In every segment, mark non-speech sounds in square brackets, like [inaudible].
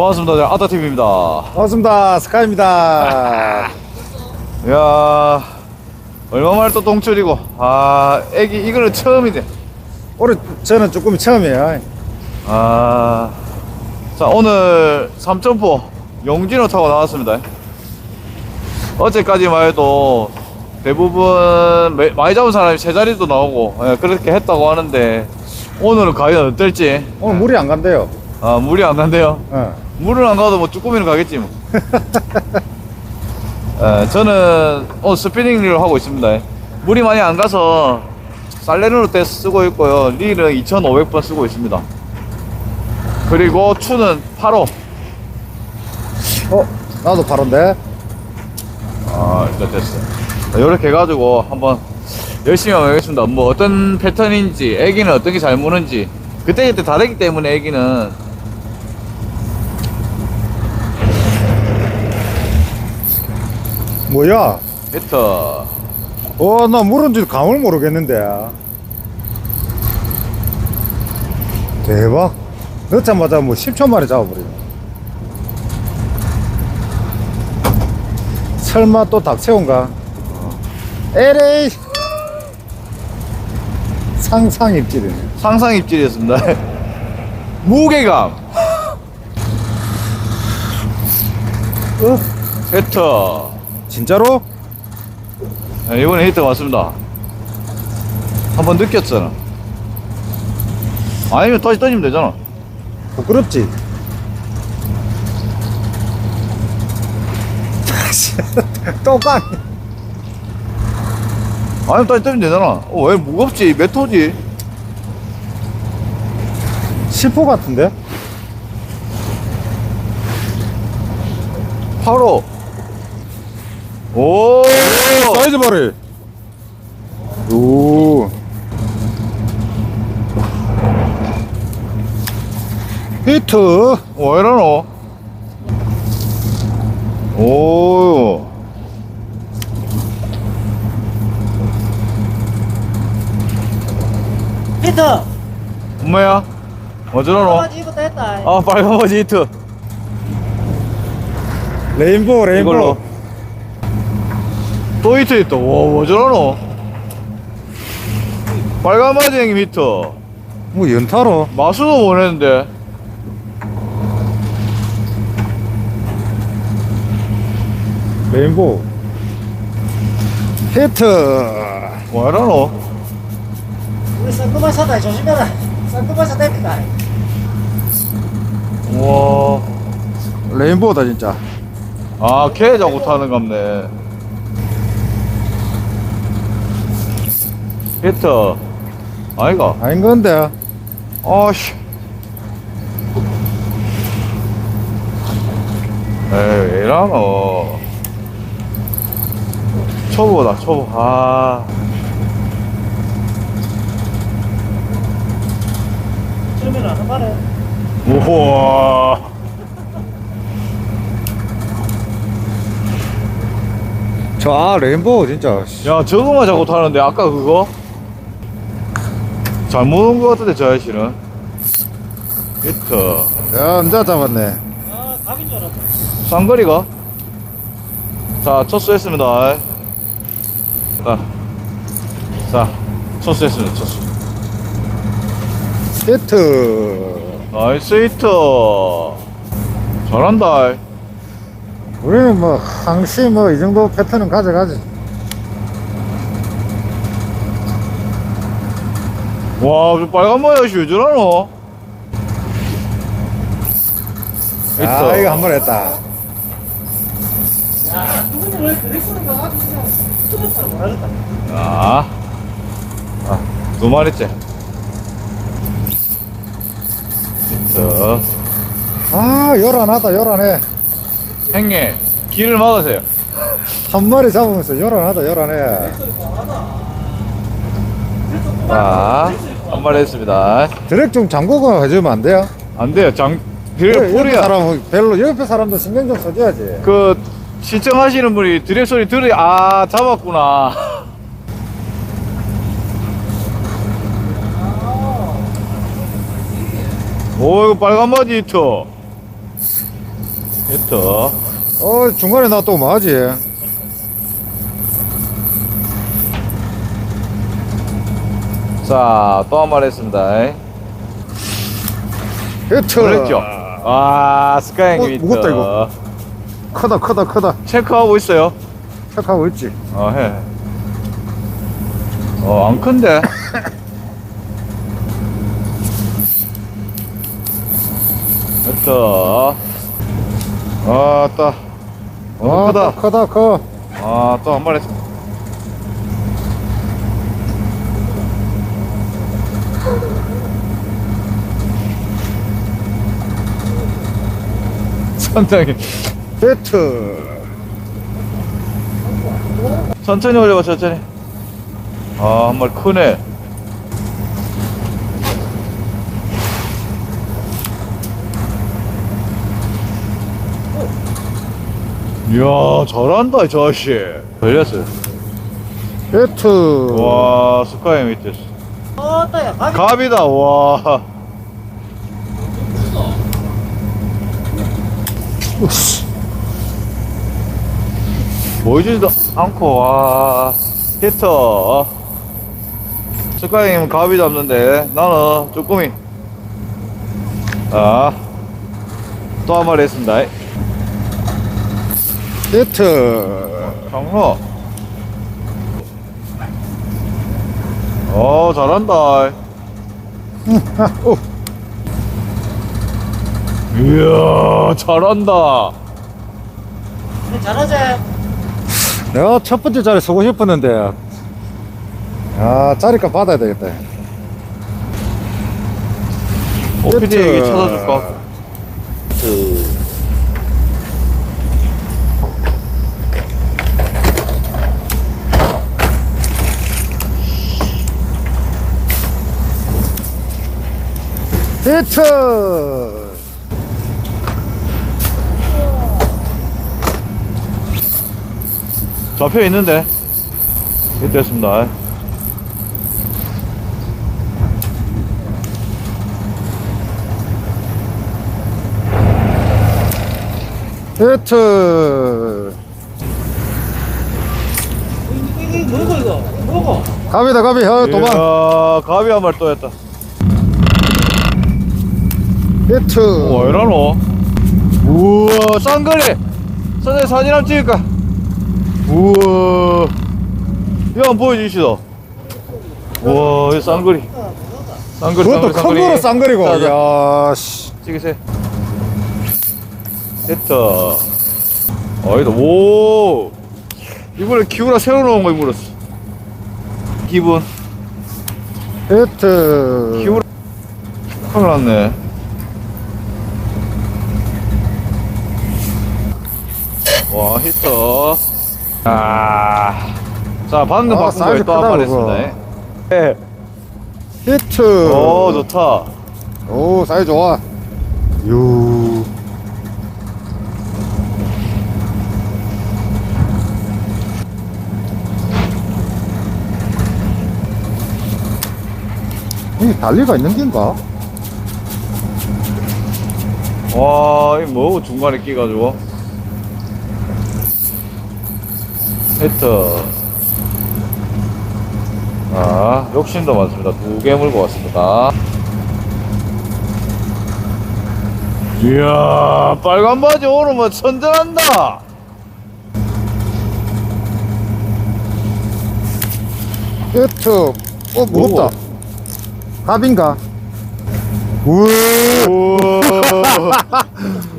반갑습니다. 네, 아따TV입니다. 반갑습니다. 스카이입니다. 이야, 얼마만에 또 동출이고, 아, 애기, 이거는 처음이네. 올해 저는 조금 처음이에요. 아, 자, 오늘 3점포 용진호 타고 나왔습니다. 어제까지만 해도 대부분 매- 많이 잡은 사람이 세 자리도 나오고, 예, 그렇게 했다고 하는데, 오늘은 과연 어떨지, 오늘 물이 안 간대요. 아, 물이 안 난대요. 어. 물은 안 가도 뭐 쭈꾸미는 가겠지 뭐. [laughs] 예, 저는 오늘 스피닝 을 하고 있습니다. 물이 많이 안 가서 살레르노 때 쓰고 있고요. 릴은 2,500번 쓰고 있습니다. 그리고 추는 8호. 어, 나도 바로인데. 아, 이제 됐어. 자, 이렇게 해가지고 한번 열심히 한번 해보겠습니다. 뭐 어떤 패턴인지, 애기는 어떤 게 잘 무는지. 그때그때 다르기 때문에 애기는 뭐야? 히터. 어, 나 물은지 감을 모르겠는데. 대박. 넣자마자 뭐 10초 만에 잡아버리네. 설마 또 닭새우인가? 에레이! 상상 입질이네. 상상 입질이었습니다. 무게감. 어? 히터. 진짜로? 네, 이번에 히트 맞습니다. 한번 느꼈잖아. 아니면 다시 던지면 되잖아. 부끄럽지? [laughs] 또 깡! 아니면 다시 던지면 되잖아. 어, 왜 무겁지? 몇 호지? 10호 같은데? 8호. 오! 사이즈 바리. 오. 히트. 어, 왜 이러노? 오. 피터! 엄마야? 바지 입었다 했다. 아, 빨간 바지 히트. 레인보우, 레인보우. 이걸로. 또 히트 있다. 와, 어쩌라노? 빨간 바지 형님 히트. 뭐 연타로. 마수도 보냈는데. 레인보우. 히트. 왜 이러노? 우리 쌍꺼만 사다 조심해라. 쌍꺼만 사다 니까. 와. 레인보우다 진짜. 아, 걔 자꾸 타는 갑네. 히트. 아이가. 아닌 건데. 아씨. 에이, 왜 이러노. 초보다, 초보. 아. 처음에는 안 말해. 우와. 저, 아, 레인보우 진짜. 야, 저거만 자꾸 타는데, 아까 그거? 잘못 온 것 같은데, 저 아저씨는. 히트. 야, 혼자 잡았네. 아, 갑인 줄 알았다. 쌍거리가? 자, 첫수했습니다. 자, 자, 첫수했습니다, 첫수. 히트. 나이스 히트. 잘한다. 우리는 뭐, 항시 뭐, 이 정도 패턴은 가져가지. 와, 저 빨간 머리 아저씨 왜 저러노? 아, 이거 한 번 했다. 아, 아, 두 마리째. 히트. 아, 요란하다, 요란해. 행님, 길을 막으세요. 한 마리 잡으면서 요란하다, 요란해. 자, 한 마리 했습니다. 드랙 좀 잠그고 해주면 안 돼요? 안 돼요. 장, 딜, 옆에 뿌리야. 사람, 별로, 옆에 사람도 신경 좀 써줘야지. 그 신청하시는 분이 드랩 소리 들으 아 잡았구나 오 이거 빨간 바지 히트 히트. 어, 중간에 나 또 뭐하지? 자, 또한 마리 했습니다. 히트! 놀랬죠? 아, 스카이 어, 히트. 무겁다, 이거. 크다, 크다, 크다. 체크하고 있어요. 착하고 있지. 어, 해. 어, 안 큰데? [laughs] 히트. 아, 따. 아, 크다. 크다, 커. 아, 또한 마리. 선장님. 히트! 천천히 올려봐 천천히. 아 한 마리 크네. 이야 잘한다 이 자식. 걸렸어요. 히트! 와 스카이 밑에 가비 갑이다 와 [laughs] 우씨. 보이지도 않고 와 히트 스카이님 갑이 잡는데 나는 쭈꾸미 아또 한 마리 했습니다 히트! 장로 어 잘한다 아, [laughs] 오. 이야 잘한다 잘하지 내가 첫 번째 자리 서고 싶었는데. 아, 자리값 받아야 되겠다. 오피디에게 찾아줄까? 히트! 잡혀 있는데 이 됐습니다 히트! 이게 뭐고 이거 뭐고 갑이다, 갑이. 어, 도망. 이야 가비 한 마리 또 했다 히트! 와 이러노 우와 쌍거리 선생님 사진 한번 찍을까 우와. 이거 한번 보여주시다 우와 이 쌍거리. 쌍거리 그것도 큰 거로 쌍거리고. 자, 자. 야, 씨. 찍으세요. 됐다. 어이다 오. 이번에 기우라 새로 나온 거 입물었어. 기분. 히트! 기우라 큰일 났네. 와 히터 아 자 방금 아, 바꾼 사이즈 거에 또한 크다, 번 그거. 했습니다 예. 히트! 오 좋다 오, 사이 좋아. 유. 이 달리가 있는 긴가? 와, 이 뭐, 중간에 끼가지고. 히트. 아, 욕심도 많습니다. 두 개 물고 왔습니다. 이야, 빨간 바지 뭐 천전한다! 히트. 어, 무겁다. 갑인가? [laughs] 우와.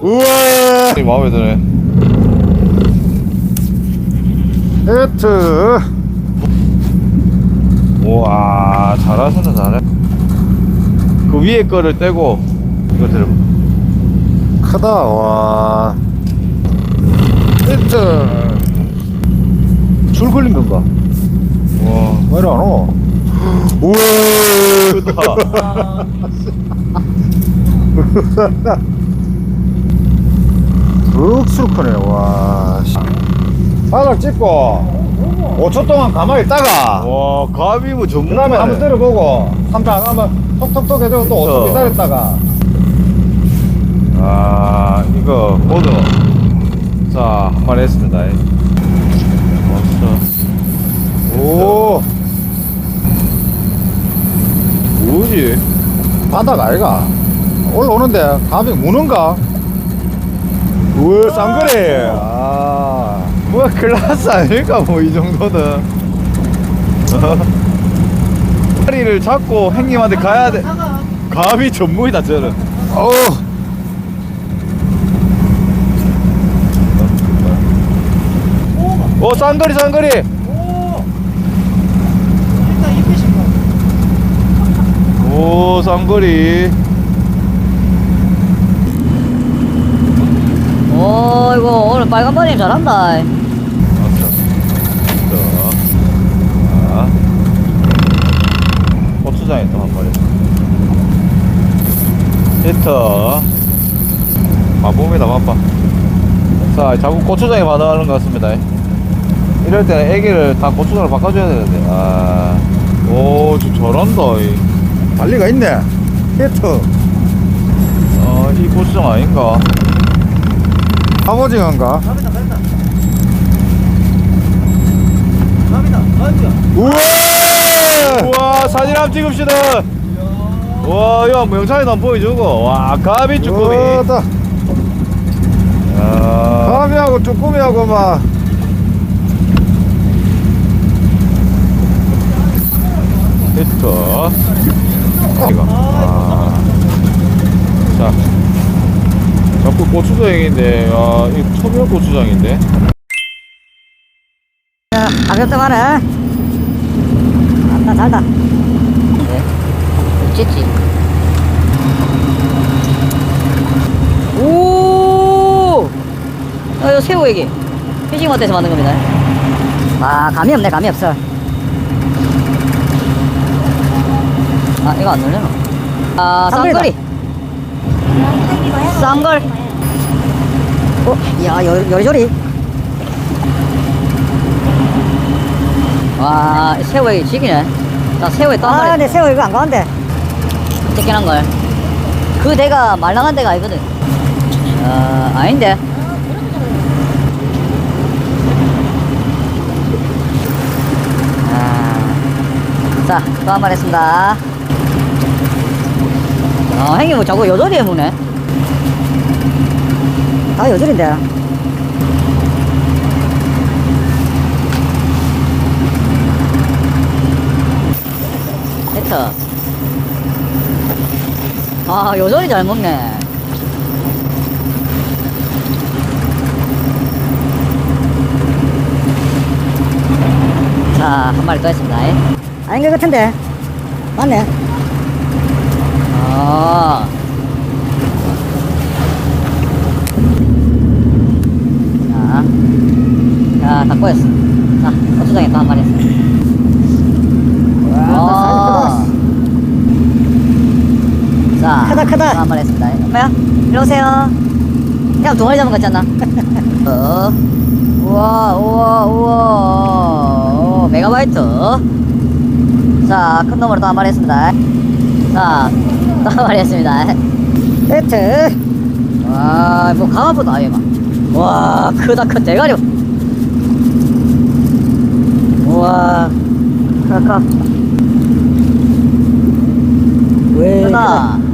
우와. 마음에 드네. 히트. 우와, 잘하신다, 잘해. 그 위에 거를 떼고, 이거 들어. 크다, 와. 히트. 줄 걸린 건가? 와, 왜 이래 안 와? [gasps] 우와. [laughs] 크다. 득수로 크네, 와. 씨. 바닥 찍고, 5초 동안 가만히 있다가, 와, 가비 뭐그 전문 다음에 한번 때려보고, 3차 한번 톡톡톡 해주고 또 5초 어. 기다렸다가, 아, 이거 고등어 자한 마리 했습니다 왔어 오 뭐지 바다가 아이가 올라오는데 감이 무는가? 우와 쌍거리 아 뭐야 클라스 아닐까? 뭐 이 정도는. 다리를 잡고 형님한테 가야 돼. 감이 전문이다 저는. 어우. 오 쌍거리 쌍거리. 거. 오 쌍거리. 오 이거 오늘 빨간 머리 잘한다 맞죠 자 고추장에 또한 마리 히트 맛봅니다 맛봐 자 자꾸 고추장에 반응하는 것 같습니다. 이럴 때는 애기를 다 고추장으로 바꿔줘야 되는데. 아오 잘한다 이. 달리가 있네. 히트 어, 이 고추장 아닌가? 갑오징어인가? 갑니다, 갑니다. 갑니다, 갑니다. 우와! 우 와 사진 한번 찍읍시다. 와 이거 뭐 영상에도 한번 보여주고. 와 가비 쭈꾸미. 왔다. 야, 감이하고 쭈꾸미하고 막. 히트 이거. 아. 자. 자꾸 고추장인데 아 이거 초별 고추장인데. 자 가볍다 말아 안다 잘다. 네. 찢지. 오! 어, 이거 새우 얘기. 피싱 어때서 만든 겁니다? 아 감이 없네 감이 없어. 아 이거 안 눌려나 아 쌍거리. 쌍걸. 어? 야 요, 요리조리 와 새우에 지기네 나 새우에 또한 아, 마리 내 새우 이거 안 가는데. 찍긴 한 걸 그 대가 말랑한 데가 아니거든 아 아닌데 아, 자, 또 한 번 했습니다. 어, 형님 뭐 자꾸 여전히 무네. 다 요즘인데. 됐어. 아, 여전히 잘 먹네. 자, 한 마리 더 했습니다. 아닌 것 같은데. 맞네. 아. 자, 자, 다 꼬였어. 자, 고추장에 또 한 마리 했어. 아. 자, 크다, 크다. 또한 마리 했습니다. 엄마야, 이리 오세요. 그냥 두 마리 잡은 것 않나? [laughs] 어. 우와, 우와, 우와. 오, 메가바이트. 자, 큰 놈으로 또한 마리 했습니다. 자, 또한 마리 했습니다. 히트. 와, 뭐 아예 막. 와, 크다 크 대가리. 우와, 크다 커. 왜? 크다.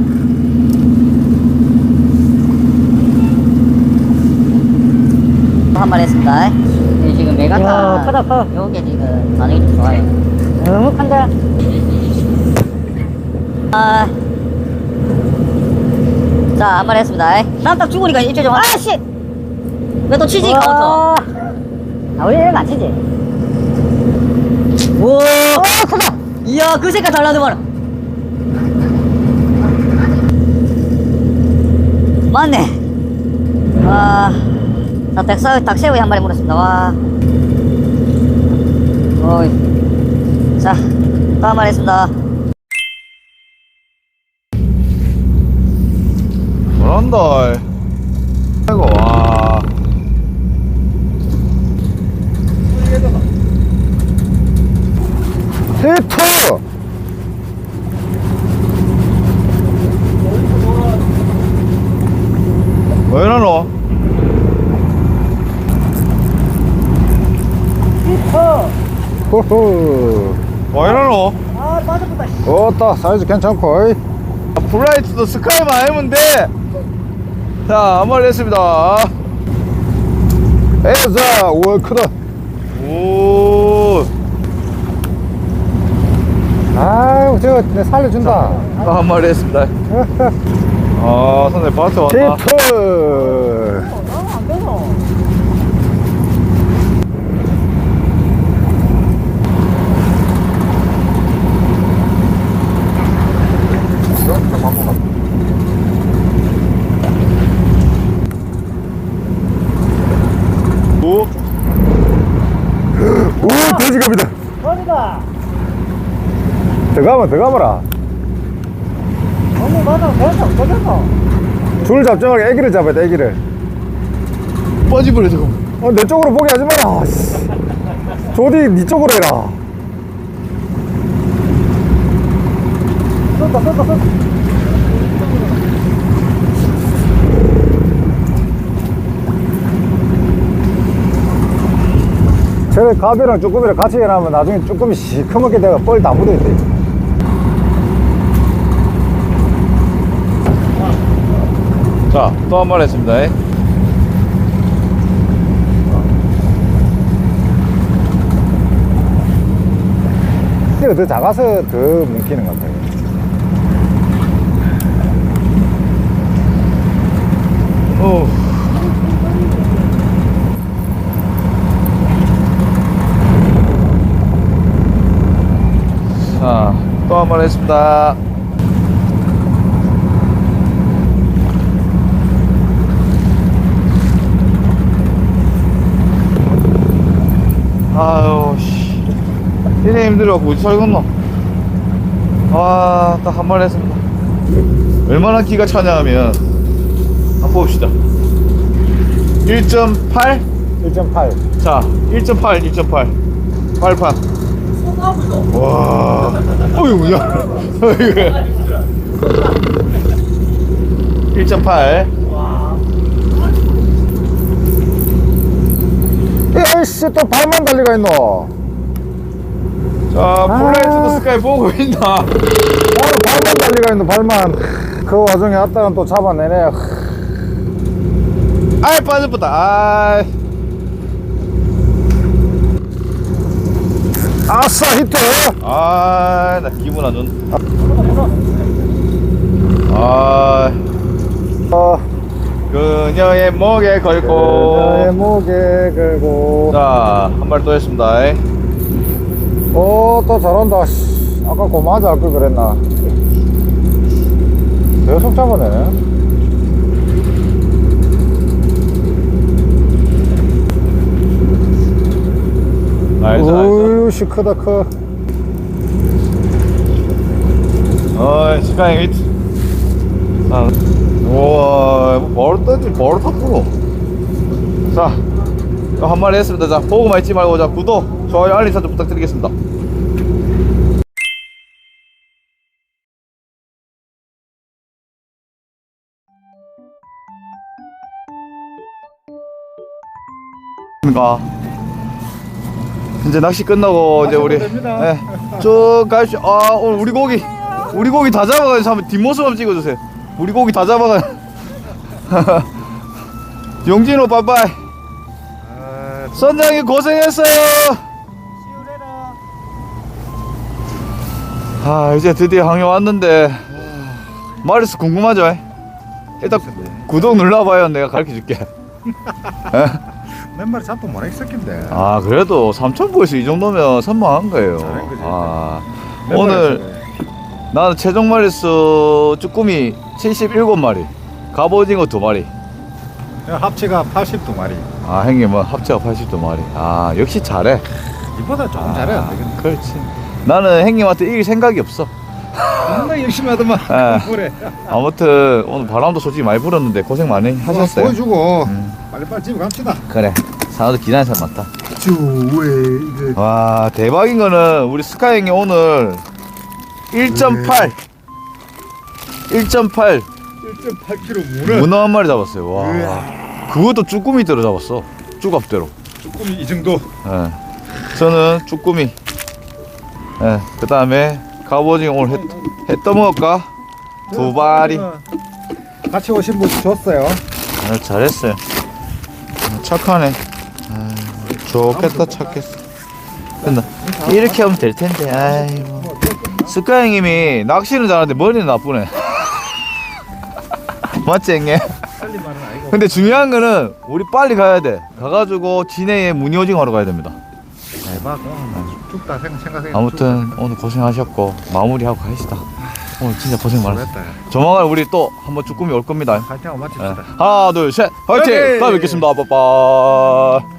또한 마리 했습니다. 네, 지금 야, 메가타. 크다, 커. 요게 지금 반응이 좀 좋아요. 너무 큰데. 아. 자, 한 마리 했습니다. 난딱 죽으니까 일주일 좀. 아씨! 왜 또 치지, 와. 카운터? 아, 우리 이런 거안 치지. 우와! 크다! 이야, 그 색깔 달라도 봐라. 맞네. 닭새우, 닭새우에 한 마리 물었습니다. 와. 어이. 자, 또 한 마리 했습니다. 잘한다 아이고 와 히트 왜 이러노 어. 호호. 와 이러노? 아, 빠져보다. 어따 사이즈 괜찮고. 블라이트도 스카이만 아니면 돼. 자, 한 마리 했습니다. 에자 우와 크다. 오, 아유 저거 내 살려준다. 한 마리 했습니다. [laughs] 아, 선생 바트 왔나? 디플. 안 되노. 오, 오 돼지갑이다. 어디가? 들어가면 들어가봐라. 너무 많아. 됐어. 됐어. 줄 잡지 말고 애기를 잡아야 돼 애기를. 빠지버려 지금. 어, 내 쪽으로 보게 하지 마라. 씨. 조디 니 쪽으로 해라. 쏜다, 쏜다, 쏜다. 저 가비랑 쭈꾸미를 같이 해놔면 나중에 쭈꾸미 시커멓게 내가 뻘다 묻어있대. 자, 또한 마리 했습니다. 이거 더 작아서 더 뭉키는 것 같아요. 오. 자, 또한 마리 했습니다. 아유, 씨. 이래 힘들어갖고 어디 살겠노? 아, 딱한 마리 했습니다. 얼마나 기가 차냐 하면, 한번 봅시다. 1.8? 1.8. 자, 1.8, 1.8. 발판. 와. 어휴, [laughs] 야. 어휴. 1.8. 에이씨, 또 발만 달리가 있노. 자, 플레이트도 스카이 보고 있나? 바로 발만 달리가 있노, 발만. 그 와중에 왔다가 또 잡아내네. 아이, 빠져버다. 아이. 아싸, 히트! 아, 나 기분 안 좋네. 아, 어, 그녀의 목에 내 걸고. 목에 걸고. 자, 한 마리 또 했습니다. 오, 또 잘한다. 씨. 아까 고마하지 할걸 그랬나. 계속 잡아내네. 나이스. 오유씨, 크다, 커. 어이, 스카이 히트. 아, 우와, 뭐 바로 던지, 바로 탑으로. 자, 또한 마리 했습니다. 자, 보고만 있지 말고, 자, 구독, 좋아요, 알림 설정 부탁드리겠습니다. 그러니까 이제 낚시 끝나고 이제 우리 예, 쭉 가십시오. 아 오늘 우리 고기 우리 고기 다 잡아가지고 한번 뒷모습 한번 찍어주세요. 우리 고기 다 잡아가. [laughs] 용진호 빠빠이. 선장님 고생했어요. 아 이제 드디어 항해 왔는데 마리스 궁금하죠? 일단 구독 눌러봐요. 내가 가르쳐줄게. 몇 마리 잡도 못 했었긴데. 아 그래도 3,000보에서 이 정도면 선망한 거예요. 잘한 거지. 아 오늘 나는 최종 마리수 쭈꾸미 77마리, 갑오징어 2마리. 합체가 82마리. 아 형님은 합체가 82마리. 아 역시 잘해. 이보다 조금 아, 잘해야 되겠네. 그렇지. 나는 형님한테 이길 생각이 없어. 정말 열심히 하더만. 예. 그래. 아무튼 오늘 바람도 솔직히 많이 불었는데 고생 많이 하셨어요. 보여주고 음. 빨리빨리 집에 갑시다. 그래. 사람도 기다리는 사람 많다. 주왜 이게 와 대박인 거는 우리 스카 형이 오늘 1.8 1.8 1.8kg 문어. 문어 한 마리 잡았어요 와 그것도 쭈꾸미 대로 잡았어 쭈갑대로 조금 이 정도. 예. 저는 쭈꾸미. 예, 그 다음에 갑오징어 오늘 해, 해 떠먹을까? 두 마리. 같이 오신 분 줬어요. 아, 잘했어요. 아, 착하네. 아, 좋겠다, 착했어. 됐나? 이렇게 하면 될 텐데, 아이고. 스카 형님이 낚시는 잘하는데 머리는 나쁘네. [laughs] 맞지, 형님? 빨리 말은 아니고. 근데 중요한 거는 우리 빨리 가야 돼. 가가지고 진해에 무늬오징어 하러 가야 됩니다. 대박. 생각 생각해. 아무튼 오늘 고생하셨고 마무리하고 가시다. 오늘 진짜 고생 많았어. 조만간 우리 또 한번 쭈꾸미 올 겁니다. 파이팅하고 예. 마칩시다. 하나, 둘, 셋, 화이팅! 화이팅! 다음에 뵙겠습니다. 빠빠.